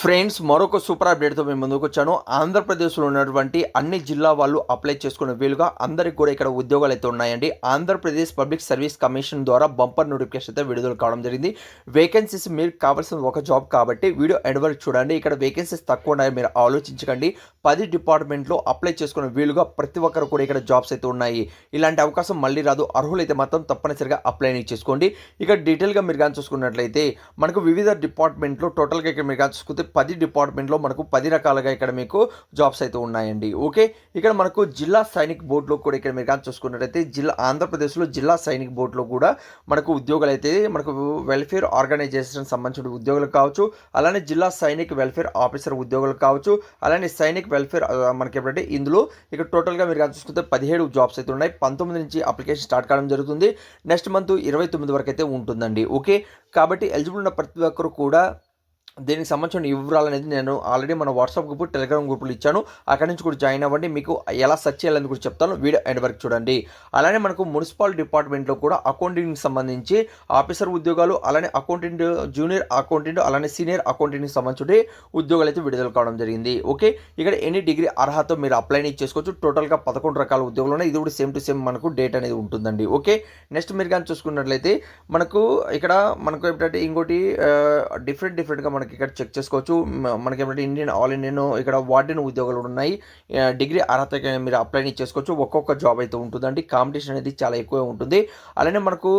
Friends మరొక super అప్డేట్తో మేము ముందుకు వచ్చాను. ఆంధ్రప్రదేశ్లో ఉన్నటువంటి అన్ని జిల్లా వాళ్ళు అప్లై చేసుకునే వీలుగా అందరికి కూడా ఇక్కడ ఉద్యోగాలు అయితే ఉన్నాయండి. ఆంధ్రప్రదేశ్ పబ్లిక్ సర్వీస్ కమిషన్ ద్వారా బంపర్ నోటిఫికేషన్ అయితే విడుదల కావడం జరిగింది. వేకెన్సీస్ మీరు కావాల్సిన ఒక జాబ్ కాబట్టి వీడియో ఎండ్ వరకు చూడండి. ఇక్కడ వేకెన్సీస్ తక్కువ ఉన్నాయని మీరు ఆలోచించకండి. పది డిపార్ట్మెంట్లో అప్లై చేసుకునే వీలుగా ప్రతి ఒక్కరు కూడా ఇక్కడ జాబ్స్ అయితే ఉన్నాయి. ఇలాంటి అవకాశం మళ్ళీ రాదు. అర్హులైతే మాత్రం తప్పనిసరిగా అప్లై చేసుకోండి. ఇక డీటెయిల్గా మీరు కానీ చూసుకున్నట్లయితే మనకు వివిధ డిపార్ట్మెంట్లో టోటల్గా ఇక్కడ మీరు కానీ చూసుకుంటే పది డిపార్ట్మెంట్లో మనకు పది రకాలుగా ఇక్కడ మీకు జాబ్స్ అయితే ఉన్నాయండి. ఓకే? ఇక్కడ మనకు జిల్లా సైనిక్ బోర్డులో కూడా ఇక్కడ మీరు కానీ చూసుకున్నట్లయితే జిల్లా ఆంధ్రప్రదేశ్లో జిల్లా సైనిక్ బోర్డులో కూడా మనకు ఉద్యోగాలు అయితే మనకు వెల్ఫేర్ ఆర్గనైజేషన్ సంబంధించిన ఉద్యోగాలు కావచ్చు అలానే జిల్లా సైనిక్ వెల్ఫేర్ ఆఫీసర్ ఉద్యోగాలు కావచ్చు అలానే సైనిక్ వెల్ఫేర్ మనకి ఎప్పుడంటే ఇందులో ఇక్కడ టోటల్గా మీరు కానీ చూసుకుంటే పదిహేడు జాబ్స్ అయితే ఉన్నాయి. పంతొమ్మిది నుంచి అప్లికేషన్ స్టార్ట్ కావడం జరుగుతుంది. నెక్స్ట్ మంత్ ఇరవై తొమ్మిది వరకు అయితే ఉంటుందండి. ఓకే? కాబట్టి ఎలిజిబుల్ ఉన్న ప్రతి ఒక్కరు కూడా దీనికి సంబంధించిన వివరాలు అనేది నేను ఆల్రెడీ మన వాట్సాప్ గ్రూప్ టెలిగ్రామ్ గ్రూపులు ఇచ్చాను. అక్కడి నుంచి కూడా జాయిన్ అవ్వండి. మీకు ఎలా సెర్చ్ చేయాలని కూడా చెప్తాను. వీడియో ఎండ్ వరకు చూడండి. అలానే మనకు మున్సిపల్ డిపార్ట్మెంట్లో కూడా అకౌంటింగ్కి సంబంధించి ఆఫీసర్ ఉద్యోగాలు అలానే అకౌంటెంట్ జూనియర్ అకౌంటెంట్ అలానే సీనియర్ అకౌంటెంట్కి సంబంధించి ఉద్యోగాలు అయితే విడుదల కావడం జరిగింది. ఓకే ఇక్కడ ఎన్ని డిగ్రీ అర్హత మీరు అప్లై చేసుకోవచ్చు. టోటల్గా పదకొండు రకాల ఉద్యోగాలు ఉన్నాయి. ఇది కూడా సేమ్ టు సేమ్ మనకు డేట్ అనేది ఉంటుందండి. ఓకే నెక్స్ట్ మీరు కానీ చూసుకున్నట్లయితే మనకు ఇక్కడ మనకు ఏంటంటే ఇంకోటి డిఫరెంట్ డిఫరెంట్గా మనకి ఇక్కడ చెక్ చేసుకోవచ్చు. మనకి ఏమంటే ఇండియన్ ఆల్ ఇండియన్ ఇక్కడ వార్డెన్ ఉద్యోగాలు ఉన్నాయి. డిగ్రీ అర్హత మీరు అప్లై చేసుకోవచ్చు. ఒక్కొక్క జాబ్ అయితే ఉంటుందండి. కాంపిటీషన్ అనేది చాలా ఎక్కువ ఉంటుంది. అలానే మనకు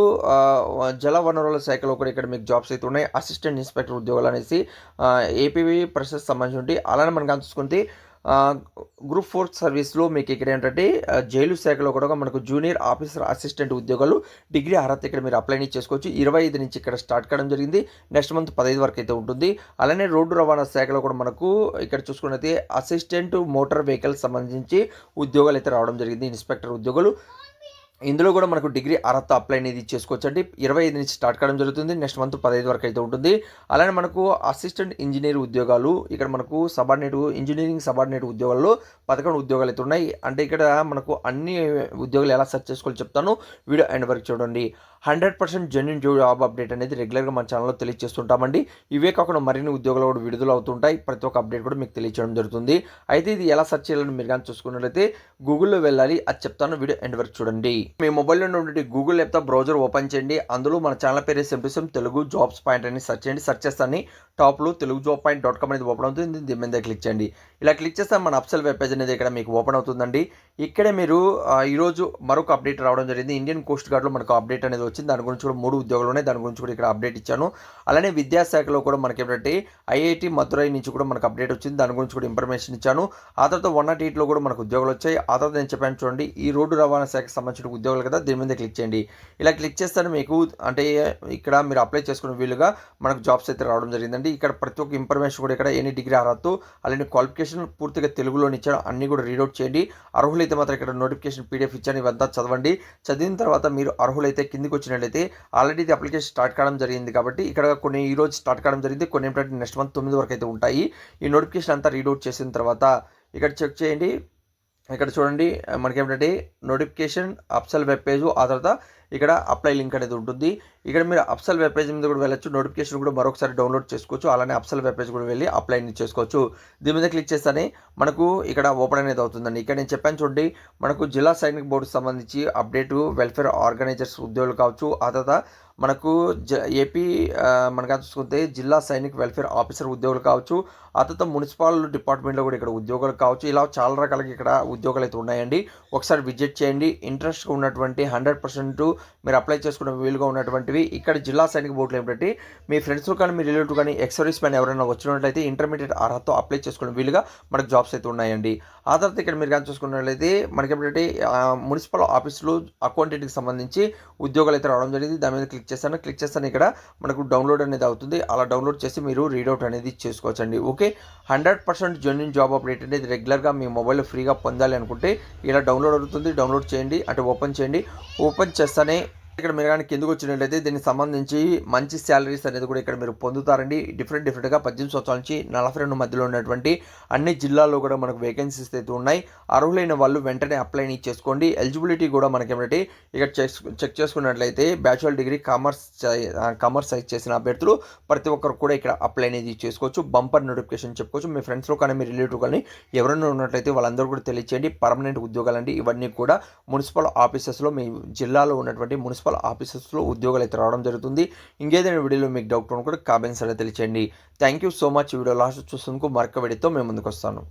జల వనరుల శాఖలో కూడా ఇక్కడ మీకు జాబ్స్ అయితే ఉన్నాయి. అసిస్టెంట్ ఇన్స్పెక్టర్ ఉద్యోగాలు అనేసి ఏపీవీ ప్రొసెస్ సంబంధించి అలానే మనం కానీ చూసుకుంటే గ్రూప్ ఫోర్ సర్వీస్లో మీకు ఇక్కడ ఏంటంటే జైలు శాఖలో కూడా మనకు జూనియర్ ఆఫీసర్ అసిస్టెంట్ ఉద్యోగాలు డిగ్రీ అర్హత ఇక్కడ మీరు అప్లై చేసుకోవచ్చు. ఇరవై ఐదు నుంచి ఇక్కడ స్టార్ట్ కావడం జరిగింది. నెక్స్ట్ మంత్ పదహైదు వరకు అయితే ఉంటుంది. అలానే రోడ్డు రవాణా శాఖలో కూడా మనకు ఇక్కడ చూసుకున్నైతే అసిస్టెంట్ మోటార్ వెహికల్ సంబంధించి ఉద్యోగాలు అయితే రావడం జరిగింది. ఇన్స్పెక్టర్ ఉద్యోగాలు. ఇందులో కూడా మనకు డిగ్రీ అర్హత అప్లై అనేది చేసుకోవచ్చు అండి ఇరవై ఐదు నుంచి స్టార్ట్ కావడం జరుగుతుంది. నెక్స్ట్ మంత్ పదహైదు వరకు అయితే ఉంటుంది. అలానే మనకు అసిస్టెంట్ ఇంజనీర్ ఉద్యోగాలు ఇక్కడ మనకు సబార్డినేట్ ఇంజనీరింగ్ సబార్డినేట్ ఉద్యోగాల్లో పదకొండు ఉద్యోగాలు అయితే ఉన్నాయి. అంటే ఇక్కడ మనకు అన్ని ఉద్యోగాలు ఎలా సెర్చ్ చేసుకోవాలో చెప్తాను. వీడియో ఎండ్ వరకు చూడండి. Hundred percent genuine job update అనేది రెగ్యులర్గా మన ఛానల్లో తెలియజేస్తుంటామండి. ఇవే కాకుండా మరిన్ని ఉద్యోగాలు కూడా విడుదల అవుతుంటాయి. ప్రతి ఒక్క అప్డేట్ కూడా మీకు తెలియచేయడం జరుగుతుంది. అయితే ఇది ఎలా సెర్చ్ చేయాలని మీరు కానీ చూసుకున్నట్లయితే గూగుల్లో వెళ్ళాలి. అది చెప్తాను. వీడియో ఎండ్ వరకు చూడండి. మీ మొబైల్లో ఉన్నటువంటి గూగుల్ ల్యాప్టాప్ బ్రౌజర్ ఓపెన్ చేయండి. అందులో మన ఛానల్ పేరు same to same Telugu jobs point అని సెర్చ్ చేయండి. సెర్చ్ చేస్తాను టాప్లో Telugu job point dot com అనేది ఓపెన్ అవుతుంది. దీని మీద క్లిక్ చేయండి. ఇలా క్లిక్ చేస్తే మన అప్సెల్ వెబ్ పేజ్ అనేది ఇక్కడ మీకు ఓపెన్ అవుతుందండి. ఇక్కడే మీరు ఈరోజు మరొక అప్డేట్ రావడం జరిగింది. ఇండియన్ కోస్ట్ గార్డ్లో మనకు అప్డేట్ అనేది వచ్చింది. దాని గురించి కూడా మూడు ఉద్యోగాలు ఉన్నాయి. దాని గురించి కూడా ఇక్కడ అప్డేట్ ఇచ్చాను. అలానే విద్యాశాఖలో కూడా మనకి ఏంటంటే ఐఐటి మధురై నుంచి కూడా మనకు అప్డేట్ వచ్చింది. దాని గురించి కూడా ఇన్ఫర్మేషన్ ఇచ్చాను. ఆ తర్వాత వన్ నాట్ ఎయిట్లో కూడా మనకు ఉద్యోగాలు వచ్చాయి. ఆ తర్వాత నేను చెప్పాను చూడండి ఈ రోడ్డు రవాణా శాఖకు సంబంధించిన ఉద్యోగాలు కదా దీని మీద క్లిక్ చేయండి. ఇలా క్లిక్ చేస్తాను మీకు అంటే ఇక్కడ మీరు అప్లై చేసుకునే వీలుగా మనకు జాబ్స్ అయితే రావడం జరిగిందండి. ఇక్కడ ప్రతి ఒక్క ఇన్ఫర్మేషన్ కూడా ఇక్కడ ఎన్ని డిగ్రీ అర్హత అలానే క్వాలిఫికేషన్ పూర్తిగా తెలుగులోని ఇచ్చాను. అన్ని కూడా రీడౌట్ చేయండి. అర్హులైతే మాత్రం ఇక్కడ నోటిఫికేషన్ పీడిఎఫ్ ఇచ్చాను. ఇవంతా చదవండి. చదివిన తర్వాత మీరు అర్హులైతే కిందికి వచ్చినట్లయితే ఆల్రెడీ ఇది అప్లికేషన్ స్టార్ట్ కావడం జరిగింది కాబట్టి ఇక్కడ కొన్ని ఈ రోజు స్టార్ట్ కావడం జరిగింది. కొన్ని ఏంటంటే నెక్స్ట్ మంత్ తొమ్మిది వరకు అయితే ఉంటాయి. ఈ నోటిఫికేషన్ అంతా రీడౌట్ చేసిన తర్వాత ఇక్కడ చెక్ చేయండి. ఇక్కడ చూడండి మనకి ఏంటంటే నోటిఫికేషన్ అప్సల్ వెబ్ పేజ్ ఆ తర్వాత ఇక్కడ అప్లై లింక్ అనేది ఉంటుంది. ఇక్కడ మీరు అప్సల్ వెబ్ పేజ్ మీద కూడా వెళ్ళొచ్చు. నోటిఫికేషన్ కూడా మరొకసారి డౌన్లోడ్ చేసుకోవచ్చు. అలానే అప్సల్ వెబ్ పేజ్ కూడా వెళ్ళి అప్లై అనేది చేసుకోవచ్చు. దీని మీద క్లిక్ చేస్తేనే మనకు ఇక్కడ ఓపెన్ అనేది అవుతుందండి. ఇక్కడ నేను చెప్పాను చూడండి మనకు జిల్లా సైనిక బోర్డుకి సంబంధించి అప్డేట్ వెల్ఫేర్ ఆర్గనైజర్స్ ఉద్యోగులు కావచ్చు ఆ తర్వాత మనకు జ ఏపీ మనకు చూసుకుంటే జిల్లా సైనిక్ వెల్ఫేర్ ఆఫీసర్ ఉద్యోగులు కావచ్చు ఆ తర్వాత మున్సిపల్ డిపార్ట్మెంట్లో కూడా ఇక్కడ ఉద్యోగాలు కావచ్చు. ఇలా చాలా రకాలకి ఇక్కడ ఉద్యోగాలు అయితే ఉన్నాయండి. ఒకసారి విజిట్ చేయండి. ఇంట్రెస్ట్గా ఉన్నటువంటి హండ్రెడ్ పర్సెంట్ మీరు అప్లై చేసుకునే వీలుగా ఉన్నటువంటివి. ఇక్కడ జిల్లా సైనిక బోర్డులో ఏంటంటే మీ ఫ్రెండ్స్ కానీ మీ రిలేటివ్ కానీ ఎక్సర్వీస్ మ్యాన్ ఎవరైనా వచ్చినట్లయితే ఇంటర్మీడియట్ అర్హత అప్లై చేసుకునే వీలుగా మనకు జాబ్స్ అయితే ఉన్నాయండి. ఆ తర్వాత ఇక్కడ మీరు కానీ చూసుకున్నట్లయితే మనకి ఏంటంటే మున్సిపల్ ఆఫీసులు అకౌంటెంట్కి సంబంధించి ఉద్యోగాలు అయితే రావడం జరిగింది. దాని మీద క్లిక్ చేస్తాను క్లిక్ చేస్తాను ఇక్కడ మనకు డౌన్లోడ్ అనేది అవుతుంది. అలా డౌన్లోడ్ చేసి మీరు రీడౌట్ అనేది చేసుకోవచ్చండి. Okay hundred percent genuine job update అనేది రెగ్యులర్గా మీ మొబైల్లో ఫ్రీగా పొందాలి అనుకుంటే ఇలా డౌన్లోడ్ అవుతుంది. డౌన్లోడ్ చేయండి అంటే ఓపెన్ చేయండి. ఓపెన్ చేస్తేనే ఇక్కడ మీరు కానీ కిందకు వచ్చినట్లయితే దీనికి సంబంధించి మంచి శాలరీస్ అనేది కూడా ఇక్కడ మీరు పొందుతారండి. డిఫరెంట్ డిఫరెంట్గా పద్దెనిమిది సంవత్సరాల నుంచి నలభై రెండు మధ్యలో ఉన్నటువంటి అన్ని జిల్లాల్లో కూడా మనకు వేకెన్సీస్ అయితే ఉన్నాయి. అర్హులైన వాళ్ళు వెంటనే అప్లై చేసుకోండి. ఎలిజిబిలిటీ కూడా మనకి ఏమిటంటే ఇక్కడ చెక్ చెక్ చేసుకున్నట్లయితే బ్యాచులర్ డిగ్రీ కామర్స్ కామర్స్ సైజ్ చేసిన అభ్యర్థులు ప్రతి ఒక్కరు కూడా ఇక్కడ అప్లై అనేది చేసుకోవచ్చు. బంపర్ నోటిఫికేషన్ చెప్పుకోవచ్చు. మీ ఫ్రెండ్స్లో కానీ మీ రిలేటివ్ కానీ ఎవరైనా ఉన్నట్లయితే వాళ్ళందరూ కూడా తెలియచేయండి. పర్మనెంట్ ఉద్యోగాలండి. ఇవన్నీ కూడా మున్సిపల్ ఆఫీసెస్లో మీ జిల్లాలో ఉన్నటువంటి మున్సిపల్ ఆఫీసెస్లో ఉద్యోగాలు అయితే రావడం జరుగుతుంది. ఇంకేదైనా వీడియోలో మీకు డౌట్ కూడా కామెంట్స్ అనేది తెలియచేయండి. Thank you so much video last చూసేందుకు మరొక వీడియోతో మేము ముందుకు వస్తాను.